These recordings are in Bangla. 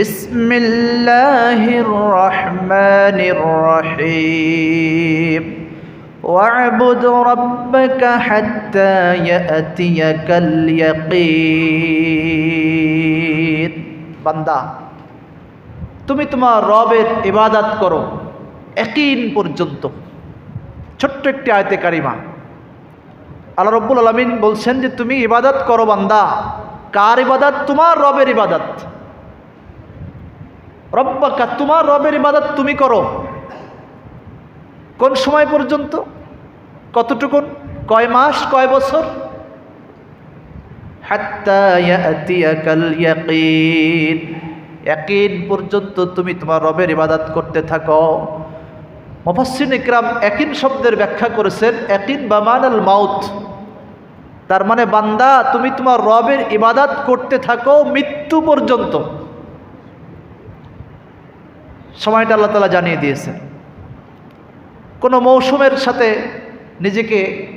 بسم الله الرحمن الرحيم واعبد ربك حتى يأتيك اليقين বান্দা তুমি তোমার রবের ইবাদত করো একিন পর্যন্ত ছোট্ট একটি আয়তে কারিমা আল্লাহ রব্বুল আলমিন বলছেন যে তুমি ইবাদত করো বান্দা কার ইবাদত তোমার রবের ইবাদত রব্বাকা, তোমার রবের ইবাদত তুমি করো। কোন সময় পর্যন্ত? কতটুকু কয় মাস? কয় বছর? ইয়াকিন। পর্যন্ত তুমি তোমার রবের ইবাদত করতে থাকো। মুফাসসির ইকরাম একিন শব্দের ব্যাখ্যা করেছেন একিন বা মানাল মাউত। তার মানে বান্দা, তুমি তোমার রবের ইবাদত করতে থাকো মৃত্যু পর্যন্ত। সময়টা আল্লাহ তালা জানিয়ে দিয়েছেন কোনো মৌসুমের সাথে নিজেকে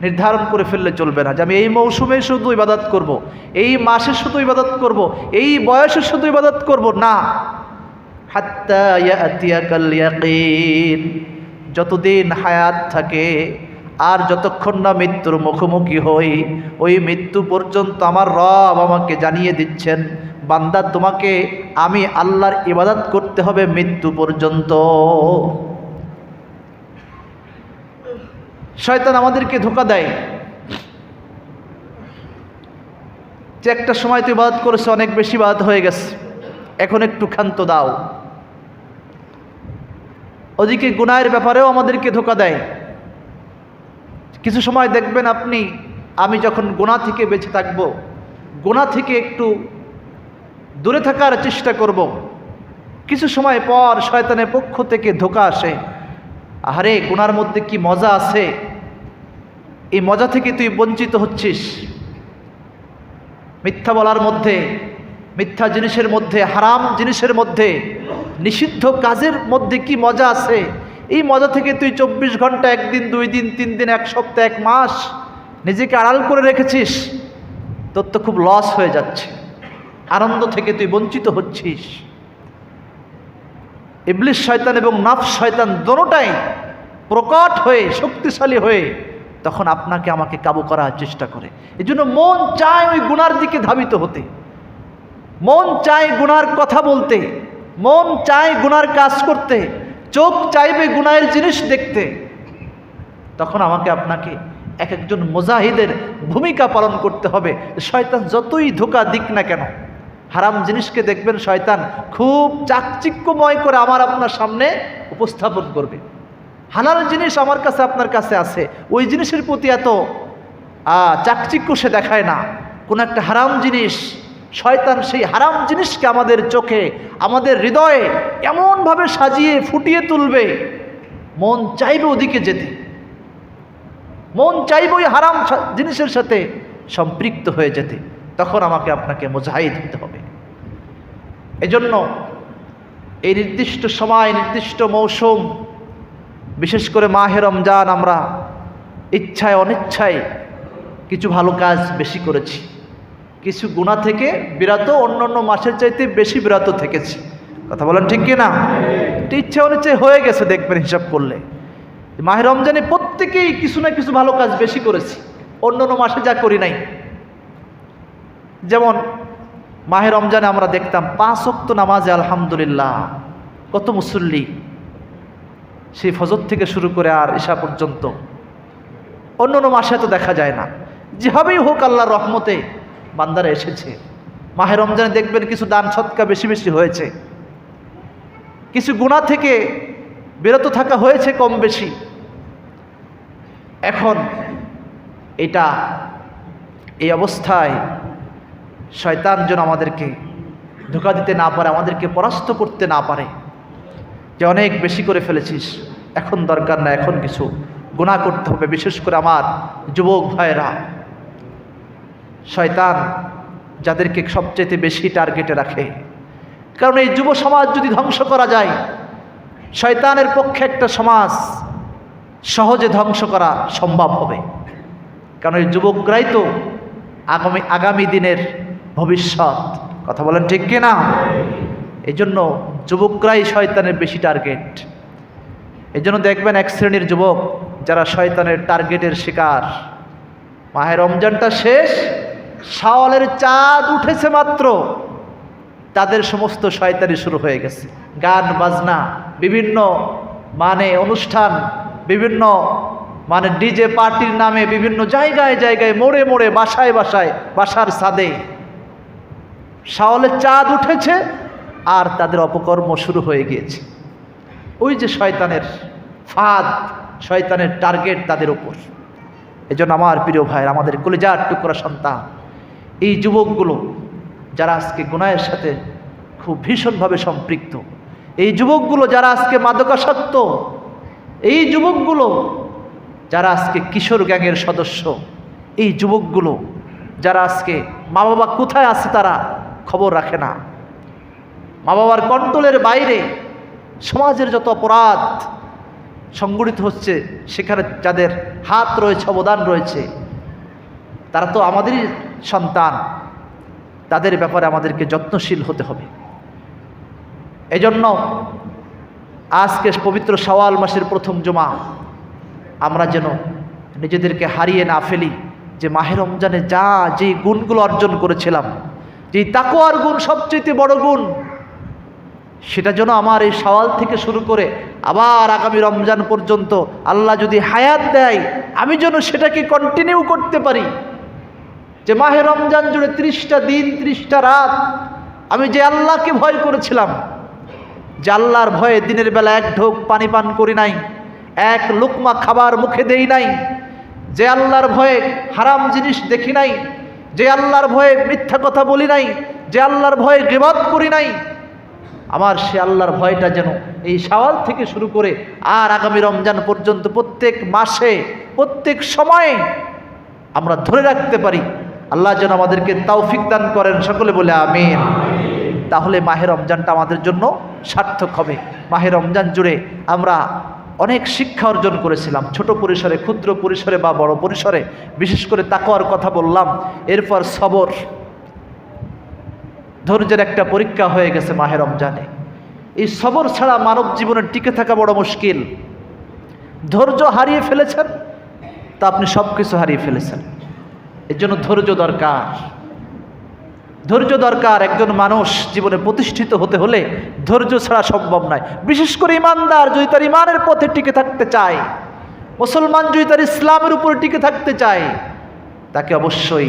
নির্ধারণ করে ফেললে চলবে না যে আমি এই মৌসুমে শুধু ইবাদত করব। এই মাসে শুধু ইবাদত করব। এই বয়সে শুধু ইবাদত করব, না যতদিন হায়াত থাকে আর যতক্ষণ না মৃত্যুর মুখোমুখি হই, ওই মৃত্যু পর্যন্ত আমার রব আমাকে জানিয়ে দিচ্ছেন বান্দা, তোমাকে আমি আল্লাহর ইবাদত করতে হবে মৃত্যু পর্যন্ত। শয়তান আমাদেরকে ধোকা দেয়। যে একটা সময় তো ইবাদত করেছে, অনেক বেশি বাদ হয়ে গেছে। এখন একটু ক্ষান্ত দাও। ওদিকে গুনায়ের ব্যাপারেও আমাদেরকে ধোকা দেয়। কিছু সময় দেখবেন আপনি, আমি যখন গোনা থেকে বেঁচে থাকব গোনা থেকে একটু দূরে থাকার চেষ্টা করব। কিছু সময় পর শয়তানের পক্ষ থেকে ধোকা আসে। আহারে, গুনার মধ্যে কি মজা আছে? এই মজা থেকে তুই বঞ্চিত হচ্ছিস। মিথ্যা বলার মধ্যে, মিথ্যা জিনিসের মধ্যে, হারাম জিনিসের মধ্যে, নিষিদ্ধ কাজের মধ্যে কি মজা আছে? এই মজা থেকে তুই চব্বিশ ঘণ্টা, একদিন, দুই দিন, তিন দিন, এক সপ্তাহ, এক মাস নিজেকে আড়াল করে রেখেছিস। তোর তো খুব লস হয়ে যাচ্ছে। আনন্দ থেকে তুই বঞ্চিত হচ্ছিস। ইবলিশ শয়তান এবং নাফ শয়তান দোনোটাই প্রকট হয়ে, শক্তিশালী হয়ে তখন আপনাকে আমাকে কাবু করার চেষ্টা করে। এই জন্য মন চায় ওই গুনার দিকে ধাবিত হতে। মন চায় গুনার কথা বলতে। মন চায় গুনার কাজ করতে। চোখ চাইবে গুনায়ের জিনিস দেখতে। তখন আমাকে আপনাকে এক একজন মুজাহিদের ভূমিকা পালন করতে হবে। শয়তান যতই ধোকা দিক না কেন হারাম জিনিসকে দেখবেন শয়তান খুব চাকচিক্যময় করে আমার আপনার সামনে উপস্থাপন করবে। হালাল জিনিস আমার কাছে আপনার কাছে আছে, ওই জিনিসের প্রতি এত চাকচিক্য সে দেখায় না। কোনো একটা হারাম জিনিস, শয়তান সেই হারাম জিনিসকে আমাদের চোখে, আমাদের হৃদয়ে এমনভাবে সাজিয়ে, ফুটিয়ে তুলবে। মন চাইবে ওদিকে যেতে। মন চাইবে ওই হারাম জিনিসের সাথে সম্পৃক্ত হয়ে যেতে। তখন আমাকে আপনাকে মোজাহিদ হতে হবে। এজন্য এই নির্দিষ্ট সময়, নির্দিষ্ট মৌসুম, বিশেষ করে মাহে রমজান, আমরা ইচ্ছায়, অনিচ্ছায় কিছু ভালো কাজ বেশি করেছি। কিছু গুণা থেকে বিরত অন্য অন্য মাসের চাইতে বেশি বিরত থেকেছি। কথা বলেন ঠিক কিনা? এটা ইচ্ছা, অনিচ্ছায় হয়ে গেছে দেখবেন হিসাব করলে। মাহে রমজানে প্রত্যেকেই কিছু না কিছু ভালো কাজ বেশি করেছি। অন্য অন্য মাসে যা করি নাই। যেমন মাহে রমজানে আমরা দেখতাম পাঁচ অক্ত নামাজে আলহামদুলিল্লাহ, কত মুসল্লি। সেই ফজর থেকে শুরু করে আর ঈশা পর্যন্ত। অন্য অন্য মাসে তো দেখা যায় না। যেভাবেই হোক আল্লাহর রহমতে বান্দারা এসেছে। মাহে রমজানে দেখবেন কিছু দান সৎকা বেশি বেশি হয়েছে। কিছু গুণা থেকে বিরত থাকা হয়েছে কম বেশি। এখন এটা এই অবস্থায় শয়তান যেন আমাদেরকে ধোকা দিতে না পারে, আমাদেরকে পরাস্ত করতে না পারে। যে অনেক বেশি করে ফেলেছিস, এখন দরকার না, এখন কিছু। গুণা করতে হবে, বিশেষ করে আমার যুবক ভাইয়েরা। শয়তান যাদেরকে সবচেয়ে বেশি টার্গেটে রাখে। কারণ এই যুব সমাজ যদি ধ্বংস করা যায়, শয়তানের পক্ষে একটা সমাজ সহজে ধ্বংস করা সম্ভব হবে। কারণ এই যুবকরাই তো আগামী আগামী দিনের ভবিষ্যৎ। কথা বলেন ঠিক কিনা? এই জন্য যুবকরাই শয়তানের বেশি টার্গেট এই জন্য দেখবেন এক শ্রেণির যুবক যারা শয়তানের টার্গেটের শিকার। মাহের রমজানটা শেষ, শাওয়ালের চাঁদ উঠেছে মাত্র। তাদের সমস্ত শয়তানি শুরু হয়ে গেছে। গান, বাজনা, বিভিন্ন মানে অনুষ্ঠান, বিভিন্ন মানে ডিজে পার্টির নামে বিভিন্ন জায়গায় জায়গায় মোড়ে মোড়ে বাসায় বাসায় বাসার ছাদে শাওয়ালের চাঁদ উঠেছে আর তাদের অপকর্ম শুরু হয়ে গিয়েছে। ওই যে শয়তানের ফাঁদ, শয়তানের টার্গেট তাদের এই জন্য আমার প্রিয় ভাইয়ের, আমাদের কলেজার টুকরা সন্তান, এই যুবকগুলো যারা আজকে গুনায়ের সাথে খুব ভীষণভাবে সম্পৃক্ত, এই যুবকগুলো যারা আজকে মাদকাসক্ত, এই যুবকগুলো যারা আজকে কিশোর গ্যাংয়ের সদস্য, এই যুবকগুলো যারা আজকে মা বাবা কোথায় আছে তারা খবর রাখে না। মা বাবার কন্ট্রোলের বাইরে সমাজের যত অপরাধ সংগঠিত হচ্ছে, সেখানে যাদের হাত রয়েছে, অবদান রয়েছে, তারা তো আমাদেরই সন্তান। তাদের ব্যাপারে আমাদেরকে যত্নশীল হতে হবে। এজন্য আজকে পবিত্র সওয়াল মাসের প্রথম জমা, আমরা যেন নিজেদেরকে হারিয়ে না ফেলি, যে মাহের রমজানে যা যে গুণগুলো অর্জন করেছিলাম যে তাকোয়ার গুণ সবচেয়ে বড় গুণ, সেটা যেন আমার এই সওয়াল থেকে শুরু করে আবার আগামী রমজান পর্যন্ত আল্লাহ যদি হায়াত দেয়, আমি যেন সেটাকে কন্টিনিউ করতে পারি। যে মাহে রমজান জুড়ে ত্রিশটা দিন, ত্রিশটা রাত আমি যে আল্লাহকে ভয় করেছিলাম, যে আল্লাহর ভয়ে দিনের বেলা এক ঢোক পানি পান করি নাই, এক লুকমা খাবার মুখে দেই নাই, যে আল্লাহর ভয়ে হারাম জিনিস দেখি নাই যে আল্লাহর ভয়ে মিথ্যা কথা বলি নাই, যে আল্লাহর ভয়ে গেবাদ করি নাই, আমার সে আল্লাহর ভয়টা যেন এই সওয়াল থেকে শুরু করে আর আগামী রমজান পর্যন্ত প্রত্যেক মাসে, প্রত্যেক সময়ে আমরা ধরে রাখতে পারি। আল্লাহ যেন আমাদেরকে তৌফিক দান করেন, সকলে বলে আমিন। তাহলে মাহের রমজানটা আমাদের জন্য সার্থক হবে। মাহের রমজান জুড়ে আমরা অনেক শিক্ষা অর্জন করেছিলাম। ছোট পরিসরে, ক্ষুদ্র পরিসরে বা বড় পরিসরে, বিশেষ করে তাকওয়ার কথা বললাম। এরপর সবর। ধৈর্যের একটা পরীক্ষা হয়ে গেছে মাহের রমজানে। এই সবর ছাড়া মানব জীবনে টিকে থাকা বড় মুশকিল। ধৈর্য হারিয়ে ফেলেছেন, তা আপনি সব কিছু হারিয়ে ফেলেছেন। এর জন্য ধৈর্য দরকার। ধৈর্য দরকার একজন মানুষ জীবনে প্রতিষ্ঠিত হতে হলে ধৈর্য ছাড়া সম্ভব নয়। বিশেষ করে ইমানদার যদি তার ইমানের পথে টিকে থাকতে চায়, মুসলমান যদি তার ইসলামের উপরে টিকে থাকতে চায়, তাকে অবশ্যই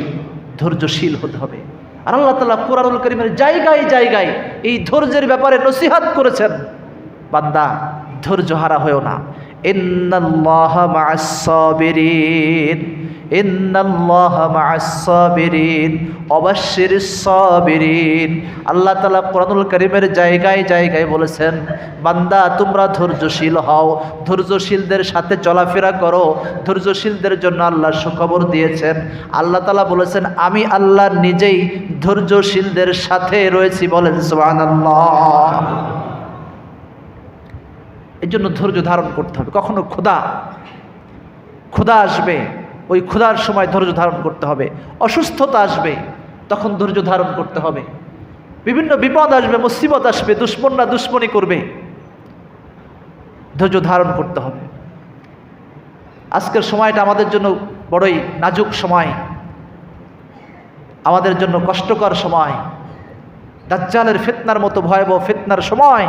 ধৈর্যশীল হতে হবে। আর আল্লাহ তালা কোরআনুল করিমের জায়গায় জায়গায় এই ধৈর্যের ব্যাপারে নসিহাত করেছেন। বান্দা ধৈর্য হারা হয়েও না। আল্লাহ তাআলা কোরআনুল কারীমের জায়গায় জায়গায় বলেছেন, বান্দা তোমরা ধৈর্যশীল হও, ধৈর্যশীলদের সাথে চলাফেরা করো, ধৈর্যশীলদের জন্য আল্লাহ সুখবর দিয়েছেন। আল্লাহ তাআলা বলেছেন, আমি আল্লাহ নিজেই ধৈর্যশীলদের সাথে রয়েছি বলেন সুবহানাল্লাহ। এই জন্য ধৈর্য ধারণ করতে হবে। কখনো ক্ষুধা ক্ষুধা আসবে, ওই ক্ষুধার সময় ধৈর্য ধারণ করতে হবে। অসুস্থতা আসবে, তখন ধৈর্য ধারণ করতে হবে। বিভিন্ন বিপদ আসবে, মুসিবত আসবে, দুশ্মনরা দুশ্মনী করবে। ধৈর্য ধারণ করতে হবে। আজকের সময়টা আমাদের জন্য বড়ই নাজুক সময়। আমাদের জন্য কষ্টকর সময়। দাজ্জালের ফিতনার মতো ভয়াবহ ফিতনার সময়।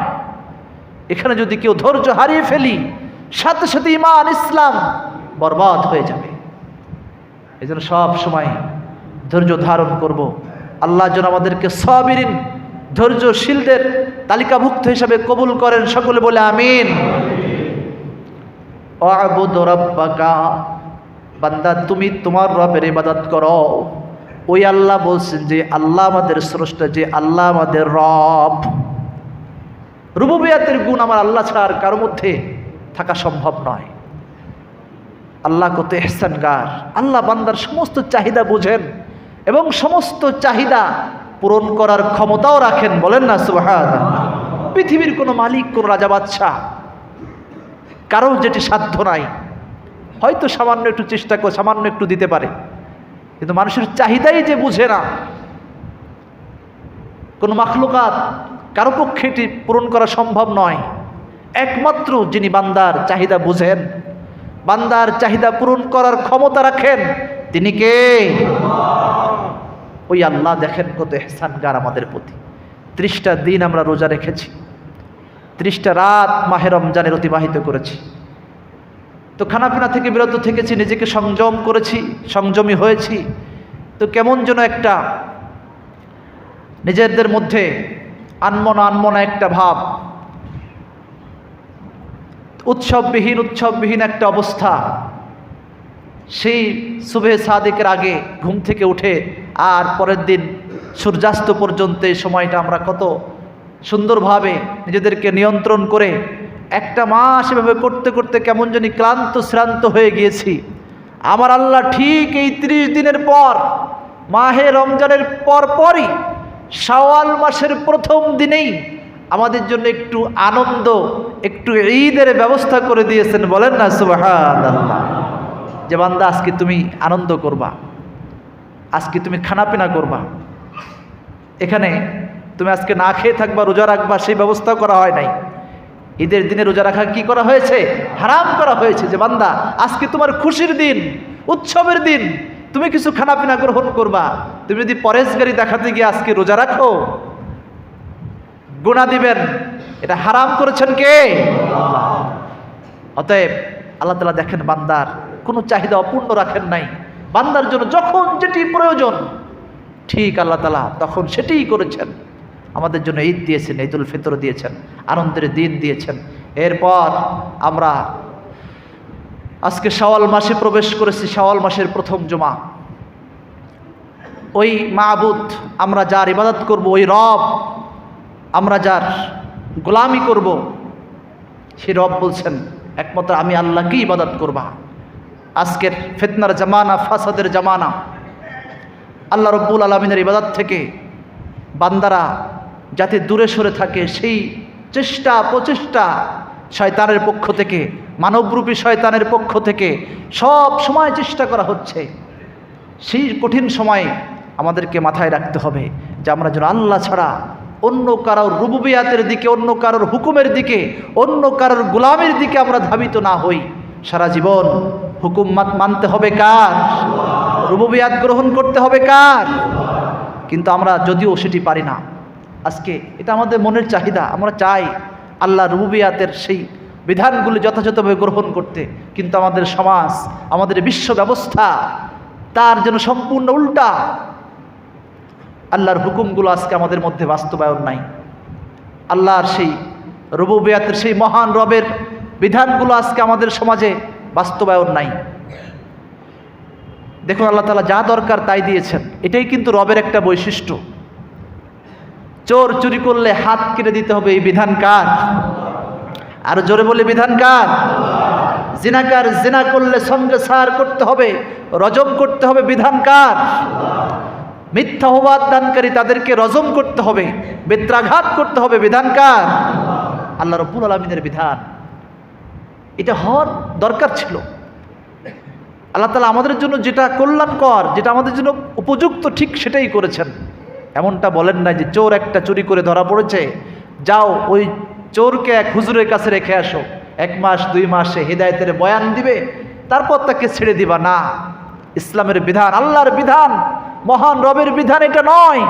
এখানে যদি কেউ ধৈর্য হারিয়ে ফেলি, সাথে সাথে ইমান ইসলাম বরবাদ হয়ে যাবে। এই জন্য সব সময় ধৈর্য ধারণ করব। আল্লাহ যেন আমাদেরকে সবিরিন, ধৈর্যশীলদের তালিকাভুক্ত হিসাবে কবুল করেন। সকলে বলে আমিন। বান্দা, তুমি তোমার রবের ইবাদত করো। ওই আল্লাহ বলছেন যে, আল্লাহ আমাদের স্রষ্টা, যে আল্লাহ আমাদের রব। রুবুবিয়াতের গুণ আমার আল্লাহ ছাড়া কারোর মধ্যে থাকা সম্ভব নয়। আল্লাহ কত এহসানগার। আল্লাহ বান্দার সমস্ত চাহিদা বুঝেন এবং সমস্ত চাহিদা পূরণ করার ক্ষমতাও রাখেন, বলেন না সুহাদ পৃথিবীর কোনো মালিক, কোনো রাজা বাদশাহ কারও যেটি সাধ্য নাই। হয়তো সামান্য একটু চেষ্টা করে, সামান্য একটু দিতে পারে। কিন্তু মানুষের চাহিদাই যে বুঝে না। কোনো মাখলুকাত কারও পক্ষে এটি পূরণ করা সম্ভব নয়। একমাত্র যিনি বান্দার চাহিদা বুঝেন বান্দার চাহিদা পূরণ করার ক্ষমতা রাখেন তিনি কে? ওই আল্লাহ দেখেন কত এহসানগার আমাদের প্রতি। ত্রিশটা দিন আমরা রোজা রেখেছি। ত্রিশটা রাত মাহে রমজানের অতিবাহিত করেছি। তো খানাপিনা থেকে বিরত থেকেছি নিজেকে সংযম করেছি সংযমী হয়েছি। তো কেমন যেন একটা নিজেদের মধ্যে আনমনা আনমনা একটা ভাব। উৎসববিহীন উৎসববিহীন একটা অবস্থা। সেই শুভে সাদেকের আগে ঘুম থেকে উঠে আর পরের দিন সূর্যাস্ত পর্যন্ত এই সময়টা আমরা কত সুন্দরভাবে নিজেদেরকে নিয়ন্ত্রণ করে একটা মাস এভাবে করতে করতে কেমন জানি ক্লান্ত, শ্রান্ত হয়ে গিয়েছি। আমার আল্লাহ ঠিক এই ত্রিশ দিনের পর, মাহে রমজানের পর পরই শাওয়াল মাসের প্রথম দিনেই আমাদের জন্য একটু আনন্দ, একটু ঈদের ব্যবস্থা করে দিয়েছেন, বলেন না সুবাহান যে বান্দা, আজকে তুমি আনন্দ করবা, আজকে তুমি খানাপিনা করবা। এখানে তুমি আজকে না খেয়ে থাকবা, রোজা রাখবা, সেই ব্যবস্থা করা হয় নাই। ঈদের দিনে রোজা রাখা কি করা হয়েছে? হারাম করা হয়েছে। যে বান্দা, আজকে তোমার খুশির দিন, উৎসবের দিন তুমি কিছু খানাপিনা গ্রহণ করবা। তুমি যদি পরেশগারি দেখাতে গিয়ে আজকে রোজা রাখো গুণা দিবেন। এটা হারাম করেছেন কে? অতএব আল্লাহ তালা দেখেন বান্দার কোনো চাহিদা অপূর্ণ রাখেন নাই। বান্দার জন্য যখন যেটি প্রয়োজন, ঠিক আল্লাহ তালা তখন সেটিই করেছেন। আমাদের জন্য ঈদ দিয়েছেন, ঈদুল ফিতর দিয়েছেন, আনন্দের দিন দিয়েছেন। এরপর আমরা আজকে শাওয়াল মাসে প্রবেশ করেছি, শাওয়াল মাসের প্রথম জমা। ওই মাহবুদ আমরা যার ইবাদত করব, ওই রব, আমরা যার গোলামি করব সে রব বলছেন, একমাত্র আমি আল্লাহকেই ইবাদত করবা। আজকের ফেতনার জামানা, ফাসাদের জামানা, আল্লাহ রব্বুল আলমিনের ইবাদত থেকে বান্দারা যাতে দূরে সরে থাকে, সেই চেষ্টা, প্রচেষ্টা শয়তানের পক্ষ থেকে মানবরূপী শয়তানের পক্ষ থেকে সব সময় চেষ্টা করা হচ্ছে। সেই কঠিন সময়ে আমাদেরকে মাথায় রাখতে হবে যে আমরা যেন আল্লাহ ছাড়া অন্য কারোর রুবুবিয়াতের দিকে, অন্য কারোর হুকুমের দিকে, অন্য কারোর গোলামের দিকে আমরা ধাবিত না হই। সারা জীবন হুকুম মানতে হবে কার? রুবুবিয়াত গ্রহণ করতে হবে কার? কিন্তু আমরা যদিও সেটি পারি না। আজকে এটা আমাদের মনের চাহিদা। আমরা চাই আল্লাহ রুবুবিয়াতের সেই বিধানগুলি যথাযথভাবে গ্রহণ করতে, কিন্তু আমাদের সমাজ, আমাদের বিশ্ব ব্যবস্থা, তার যেন সম্পূর্ণ উল্টা। আল্লাহর হুকুমগুলো আজকে আমাদের মধ্যে বাস্তবায়ন নাই। আল্লাহর সেই রুবুবিয়াতের সেই মহান রবের বিধানগুলো আজকে আমাদের সমাজে বাস্তবায়ন নাই। দেখুন, আল্লাহ তালা যা দরকার তাই দিয়েছেন। এটাই কিন্তু রবের একটা বৈশিষ্ট্য। চোর চুরি করলে হাত কেটে দিতে হবে, এই বিধান কার? আর জোরে বলে, বিধান কার? জিনাকার জিনা করলে সঙ্গে সার করতে হবে, রজম করতে হবে, বিধান কার? মিথ্যা হবাদ দানকারী তাদেরকে রজম করতে হবে, বেত্রাঘাত করতে হবে, বিধান কার? আল্লাহ রব্বুল আলমিনের বিধান। এটা হওয়ার দরকার ছিল। আল্লাহ তালা আমাদের জন্য যেটা কল্যাণকর, যেটা আমাদের জন্য উপযুক্ত, ঠিক সেটাই করেছেন। এমনটা বলেন না যে চোর একটা চুরি করে ধরা পড়েছে, যাও ওই চোরকে এক হুজুরের কাছে রেখে আসো। এক মাস, দুই মাসে হৃদায়তের বয়ান দিবে, তারপর তাকে ছেড়ে দিবা। না, ইসলামের বিধান, আল্লাহর বিধান, মহান রবের বিধান এটা নয়।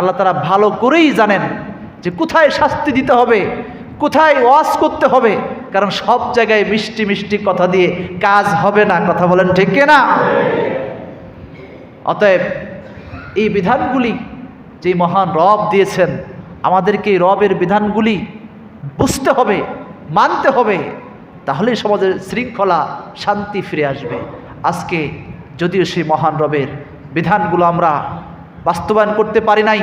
আল্লাহ তারা ভালো করেই জানেন যে কোথায় শাস্তি দিতে হবে, কোথায় ওয়াশ করতে হবে। কারণ সব জায়গায় মিষ্টি মিষ্টি কথা দিয়ে কাজ হবে না। কথা বলেন ঠিক না? অতএব এই বিধানগুলি যে মহান রব দিয়েছেন, আমাদেরকে এই রবের বিধানগুলি বুঝতে হবে, মানতে হবে, তাহলে সমাজের শৃঙ্খলা, শান্তি ফিরে আসবে। আজকে যদিও সেই মহান রবের বিধানগুলো আমরা বাস্তবায়ন করতে পারি নাই,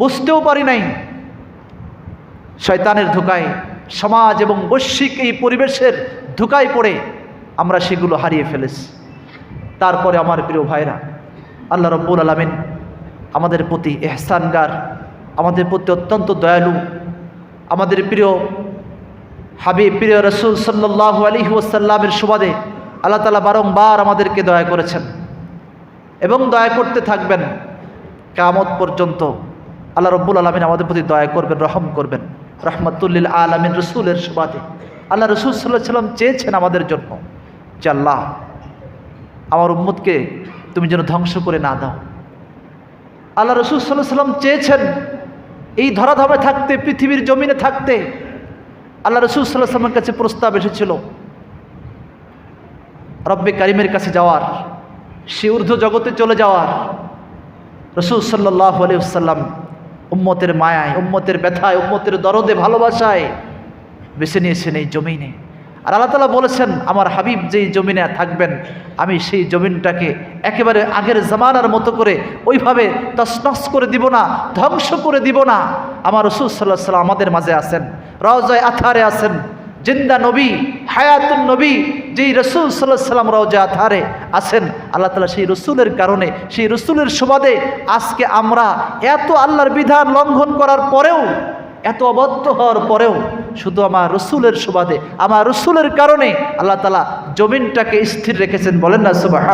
বুঝতেও পারি নাই, শয়তানের ধোকায়, সমাজ এবং বৈশ্বিক এই পরিবেশের ধোকায় পড়ে আমরা সেগুলো হারিয়ে ফেলেছি। তারপরে আমার প্রিয় ভাইরা, আল্লাহ রব্বুল আলমিন আমাদের প্রতি এহসানগার, আমাদের প্রতি অত্যন্ত দয়ালু আমাদের প্রিয় হাবিব, প্রিয় রসুল সাল্লাহ আলী ওসাল্লামের সুবাদে আল্লাহ তালা বারংবার আমাদেরকে দয়া করেছেন এবং দয়া করতে থাকবেন। কামত পর্যন্ত আল্লাহ রব্বুল আলমিন আমাদের প্রতি দয়া করবেন, রহম করবেন। রহমতুল্লিল আলমিন রসুলের সুবাদে আল্লাহ রসুল সাল্লাহ সাল্লাম চেয়েছেন আমাদের জন্য যে, আল্লাহ, আমার উম্মতকে তুমি যেন ধ্বংস করে না দাও। আল্লাহ রসুল সাল্লাহ সাল্লাম চেয়েছেন এই ধরাধামে থাকতে, পৃথিবীর জমিনে থাকতে আল্লাহ রসুল সাল্লাহ সাল্লামের কাছে প্রস্তাব এসেছিল, রব্বে কারিমের কাছে যাওয়ার, সে ঊর্ধ্ব জগতে চলে যাওয়ার। রসুল সাল্লাহ আলিয়াল্লাম উম্মতের মায়ায়, উম্মতের ব্যথায়, উম্মতের দরদে ভালোবাসায় বেছে নিয়েছেন এই জমিনে। আর আল্লাহ তালা বলেছেন, আমার হাবিব যেই জমিনে থাকবেন, আমি সেই জমিনটাকে একেবারে আগের জামানার মতো করে ওইভাবে তসনস করে দিব না, ধ্বংস করে দিব না। আমার রসুল সাল্লাহ সাল্লাম আমাদের মাঝে আছেন, রওজায় আথারে আছেন, জিন্দা নবী, হায়াতুন নবী, যেই রসুল সাল্লাহ সাল্লাম রওজা আথারে আছেন, আল্লাহ তালা সেই রসুলের কারণে, সেই রসুলের সুবাদে আজকে আমরা এত আল্লাহর বিধান লঙ্ঘন করার পরেও, এত অবদ্ধ হওয়ার পরেও শুধু আমার রসুলের সুবাদে, আমার রসুলের কারণে আল্লাহ তালা জমিনটাকে স্থির রেখেছেন বলেন না সুবাহ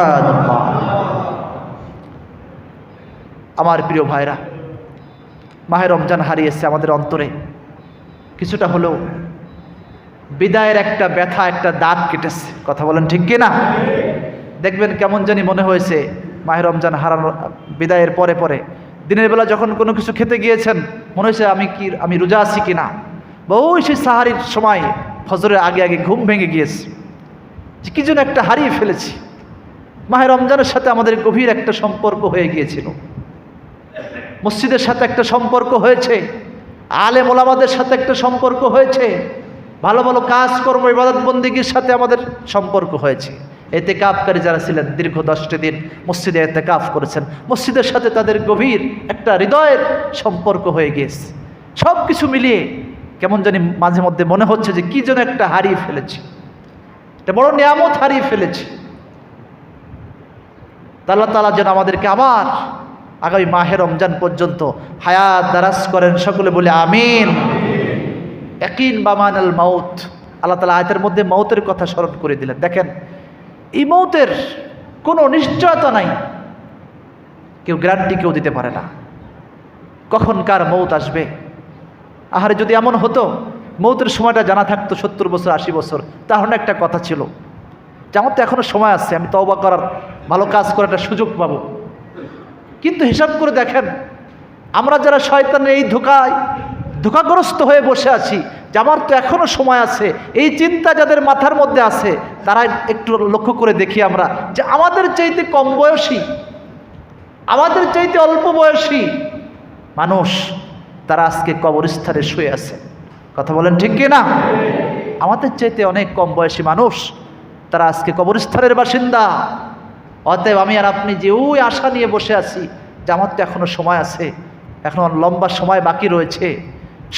আমার প্রিয় ভাইরা মাহের রমজান হারিয়েছে আমাদের অন্তরে। কিছুটা হলেও বিদায়ের একটা ব্যথা, একটা দাগ কেটেছে। কথা বলেন ঠিক কিনা? দেখবেন কেমন জানি মনে হয়েছে মাহের রমজান হারানো, বিদায়ের পরে পরে, দিনের বেলা যখন কোনো কিছু খেতে গিয়েছেন, মনে হয়েছে আমি কি, আমি রোজা আছি কিনা? বা ওই সেই সাহারির সময় ফজরের আগে আগে ঘুম ভেঙে গিয়েছে। যে কি যেন একটা হারিয়ে ফেলেছি। মাহের রমজানের সাথে আমাদের গভীর একটা সম্পর্ক হয়ে গিয়েছিল। মসজিদের সাথে একটা সম্পর্ক হয়েছে। আলে মোলামাদের সাথে একটা সম্পর্ক হয়েছে। ভালো ভালো কাজকর্ম, ইবাদত বন্দিগির সাথে আমাদের সম্পর্ক হয়েছে। এতে কাপকারী যারা ছিলেন, দীর্ঘ দশটি দিন মসজিদে এতে কাফ করেছেন। মসজিদের সাথে তাদের গভীর একটা হৃদয়ের সম্পর্ক হয়ে গিয়েছে। সব কিছু মিলিয়ে কেমন জানি মাঝে মধ্যে মনে হচ্ছে যে কি যেন একটা হারিয়ে ফেলেছি। একটা বড় নিয়ামত হারিয়ে ফেলেছি। আল্লাহ তালা যেন আমাদেরকে আবার আগামী মাহের রমজান পর্যন্ত হায়াত দারাজ করেন। সকলে বলে আমিন। একিন বামান আল মাউত। আল্লাহ তালা আয়তের মধ্যে মৌতের কথা স্মরণ করে দিলেন। দেখেন, এই মৌতের কোনো নিশ্চয়তা নাই। কেউ গ্যারান্টি কেউ দিতে পারে না। কখন কার মৌত আসবে? আহারে যদি এমন হতো, মৌতের সময়টা জানা থাকতো সত্তর বছর, আশি বছর, তাহলে একটা কথা ছিল যে আমার তো এখনও সময় আছে, আমি তওবা করার ভালো কাজ করার একটা সুযোগ পাবো। কিন্তু হিসাব করে দেখেন, আমরা যারা শয়তানের এই ধোকায়, ধোকাগ্রস্ত হয়ে বসে আছি যে আমার তো এখনও সময় আছে, এই চিন্তা যাদের মাথার মধ্যে আছে, তারা একটু লক্ষ্য করে দেখি আমরা যে আমাদের চাইতে কম বয়সী, আমাদের চাইতে অল্প বয়সী মানুষ তারা আজকে কবরস্থানে শুয়ে আছে। কথা বলেন ঠিক কি না আমাদের চাইতে অনেক কম বয়সী মানুষ তারা আজকে কবরস্থানের বাসিন্দা। অতএব আমি আর আপনি যে ওই আশা নিয়ে বসে আছি যে আমার তো এখনও সময় আছে এখনও লম্বা সময় বাকি রয়েছে,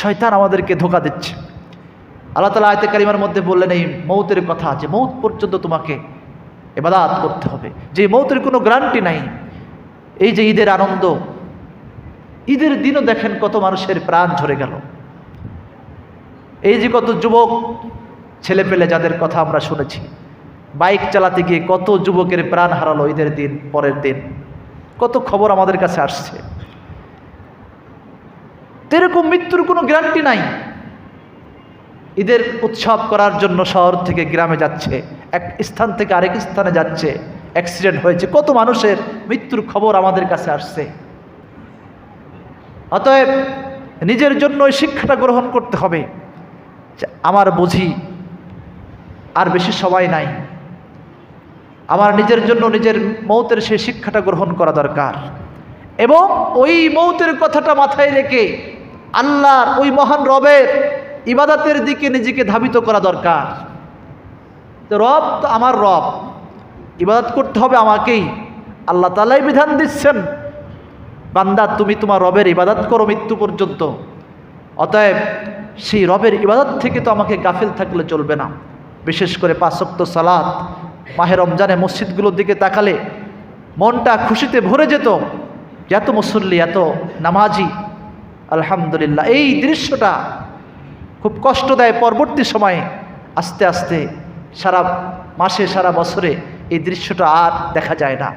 শয়তান আমাদেরকে ধোকা দিচ্ছে। আল্লাহ তালা আয়তে কারিমার মধ্যে বললেন, এই মৌতের কথা, যে মৌত পর্যন্ত তোমাকে এবাদাত করতে হবে, যে মৌতের কোনো গ্যারান্টি নাই, এই যে ঈদের আনন্দ ঈদের দিনও দেখেন কত মানুষের প্রাণ ঝরে গেল। এই যে কত যুবক, ছেলে পেলে যাদের কথা আমরা শুনেছি, বাইক চালাতে গিয়ে কত যুবকের প্রাণ হারালো ঈদের দিন, পরের দিন। কত খবর আমাদের কাছে আসছে। তো এরকম মৃত্যুর কোনো গ্যারান্টি নাই। ঈদের উৎসব করার জন্য শহর থেকে গ্রামে যাচ্ছে, এক স্থান থেকে আরেক স্থানে যাচ্ছে অ্যাক্সিডেন্ট হয়েছে। কত মানুষের মৃত্যুর খবর আমাদের কাছে আসছে। অতএব নিজের জন্য ওই শিক্ষাটা গ্রহণ করতে হবে আমার বুঝি, আর বেশি সময় নাই। আমার নিজের জন্য নিজের মৌতের সেই শিক্ষাটা গ্রহণ করা দরকার। এবং ওই মৌতের কথাটা মাথায় রেখে আল্লাহর ওই মহান রবের ইবাদাতের দিকে নিজেকে ধাবিত করা দরকার। রব তো আমার রব, ইবাদত করতে হবে আমাকেই। আল্লাহ তালাই বিধান দিচ্ছেন বান্দা, তুমি তোমার রবের ইবাদত করো মৃত্যু পর্যন্ত। অতএব সেই রবের ইবাদত থেকে তো আমাকে গাফিল থাকলে চলবে না। বিশেষ করে পাঁচক্ত সালাত, মাহে রমজানে মসজিদগুলোর দিকে তাকালে মনটা খুশিতে ভরে যেত এত মুসল্লি, এত নামাজি। আলহামদুলিল্লাহ, এই দৃশ্যটা খুব কষ্ট দেয় পরবর্তী সময়ে আস্তে আস্তে সারা মাসে, সারা বছরে এই দৃশ্যটা আর দেখা যায় না।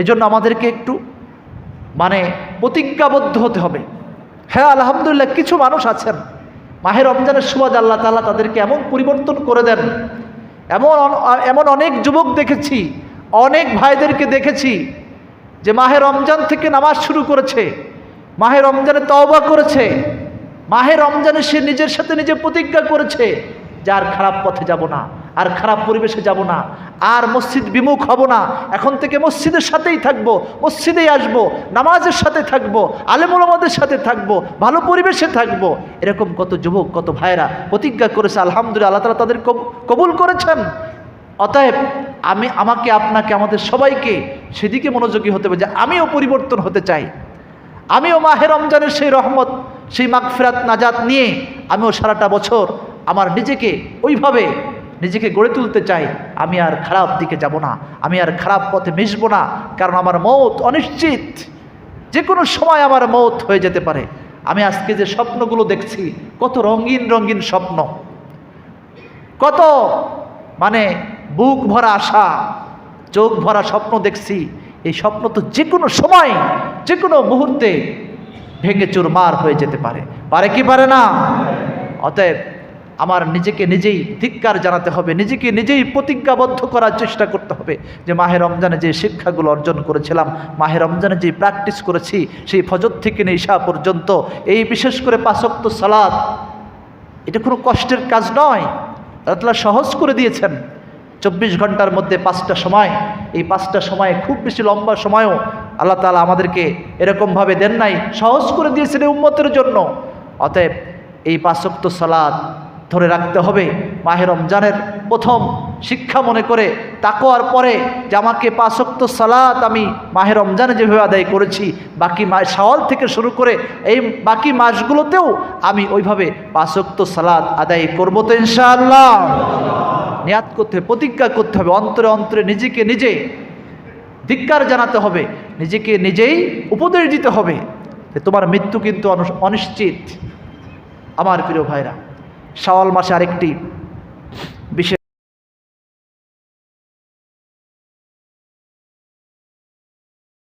এজন্য আমাদেরকে একটু মানে প্রতিজ্ঞাবদ্ধ হতে হবে। হ্যাঁ আলহামদুলিল্লাহ, কিছু মানুষ আছেন। মাহের রমজানের সুবাদ আল্লাহ তাআলা তাদেরকে এমন পরিবর্তন করে দেন। এমন এমন অনেক যুবক দেখেছি, অনেক ভাইদেরকে দেখেছি যে মাহে রমজান থেকে নামাজ শুরু করেছে মাহে রমজানে তওবা করেছে মাহে রমজানে সে নিজের সাথে নিজে প্রতিজ্ঞা করেছে যে আর খারাপ পথে যাব না। আর খারাপ পরিবেশে যাব না। আর মসজিদ বিমুখ হব না। এখন থেকে মসজিদের সাথেই থাকব, মসজিদেই আসব, নামাজের সাথে থাকব আলেমুলমাদের সাথে থাকব, ভালো পরিবেশে থাকব। এরকম কত যুবক, কত ভাইরা প্রতিজ্ঞা করেছে, আলহামদুলিল্লাহ, আল্লাহ তালা তাদের কব- কবুল করেছেন। অতএব আমি আমাকে, আপনাকে, আমাদের সবাইকে সেদিকে মনোযোগী হতে হবে যে আমিও পরিবর্তন হতে চাই। আমিও মাহের রমজানের সেই রহমত, সেই মাগফিরাত, নাজাত নিয়ে আমিও সারাটা বছর আমার নিজেকে ওইভাবে নিজেকে গড়ে তুলতে চাই, আমি আর খারাপ দিকে যাব না, আমি আর খারাপ পথে মিশবো না, কারণ আমার মত অনিশ্চিত। যে কোনো সময় আমার মত হয়ে যেতে পারে। আমি আজকে যে স্বপ্নগুলো দেখছি, কত রঙিন রঙিন স্বপ্ন। কত মানে বুক ভরা আশা, চোখ ভরা স্বপ্ন দেখছি, এই স্বপ্ন তো যে কোনো সময় যে কোনো মুহূর্তে ভেঙে চুরমার হয়ে যেতে পারে। পারে কি পারে না? অতএব আমার নিজেকে নিজেই ধিক্কার জানাতে হবে, নিজেকে নিজেই প্রতিজ্ঞাবদ্ধ করার চেষ্টা করতে হবে যে মাহে রমজানে যে শিক্ষাগুলো অর্জন করেছিলাম, মাহে রমজানে যে প্র্যাকটিস করেছি, সেই ফজর থেকে নিয়ে ঈশা পর্যন্ত, এই বিশেষ করে পাশক্ত সালাদ এটা কোনো কষ্টের কাজ নয়। আল্লাহ সহজ করে দিয়েছেন চব্বিশ ঘণ্টার মধ্যে পাঁচটা সময়, এই পাঁচটা সময়ে খুব বেশি লম্বা সময়ও আল্লাহ তালা আমাদেরকে এরকমভাবে দেন নাই, সহজ করে দিয়েছেন এই উম্মতের জন্য। অতএব এই পাঁচক্ত সালাদ ধরে রাখতে হবে। মাহের রমজানের প্রথম শিক্ষা মনে করে তাকোয়ার পরে যে আমাকে পাঁচক্ত সালাত আমি মাহের রমজানে যেভাবে আদায় করেছি, বাকি মাস সওয়াল থেকে শুরু করে এই বাকি মাসগুলোতেও আমি ওইভাবে পাঁচক্ত সালাত আদায় করব তো ইনশাআল্লাহ। নিয়াত করতে, প্রতিজ্ঞা করতে হবে, অন্তরে অন্তরে নিজেকে নিজে ধিক্কার জানাতে হবে, নিজেকে নিজেই উপদেশ দিতে হবে তোমার মৃত্যু কিন্তু অনিশ্চিত। আমার প্রিয় ভাইরা শাওয়াল মাসে আরেকটি।